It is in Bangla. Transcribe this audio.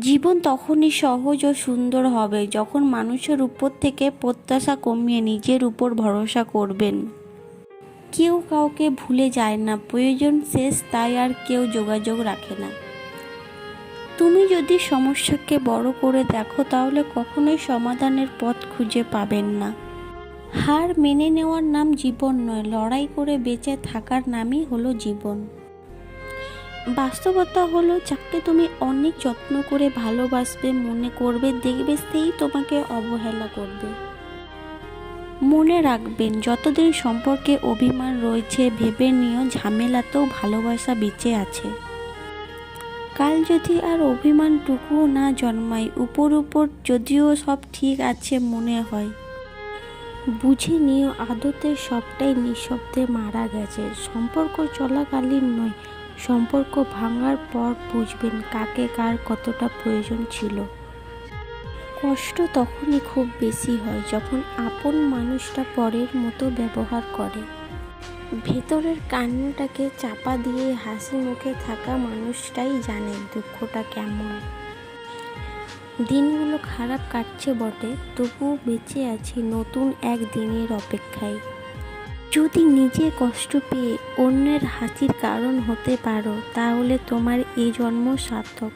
জীবন তখনই সহজ ও সুন্দর হবে যখন মানুষের উপর থেকে প্রত্যাশা কমিয়ে নিজের উপর ভরসা করবেন। কেউ কাউকে ভুলে যায় না, প্রয়োজন শেষ, তাই আর কেউ যোগাযোগ রাখে না। তুমি যদি সমস্যাকে বড় করে দেখো, তাহলে কখনোই সমাধানের পথ খুঁজে পাবেন না। হার মেনে নেওয়ার নাম জীবন নয়, লড়াই করে বেঁচে থাকার নামই হলো জীবন। বাস্তবতা হলো যাকে তুমি অনেক যত্ন করে ভালোবাসবে, মনে করবে, দেখবে, সেই তোমাকে অবহেলা করবে। মনে রাখবেন, যতদিন সম্পর্কে অভিমান রয়েছে, ভেবে নিও, ঝামেলাতেও ভালোবাসা বেঁচে আছে। কাল যদি আর অভিমানটুকুও না জন্মায়, উপর উপর যদিও সব ঠিক আছে মনে হয়। বুঝে নিও, আদতে সবটাই নিঃশব্দে মারা গেছে। সম্পর্ক চলাকালীন নয় সম্পর্ক ভাঙার পর বুঝবেন কাকে কার কতটা প্রয়োজন ছিল। কষ্ট তখনই খুব বেশি হয় যখন আপন মানুষটা পরের মতো ব্যবহার করে। ভেতরের কান্নাটাকে চাপা দিয়ে হাসি মুখে থাকা মানুষটাই জানে দুঃখটা কেমন। দিনগুলো খারাপ কাটছে বটে, তবুও বেঁচে আছি নতুন এক দিনের অপেক্ষায়। যদি নিজে কষ্ট পেয়ে অন্যের হাসির কারণ হতে পারো তাহলে তোমার এই জন্ম সার্থক।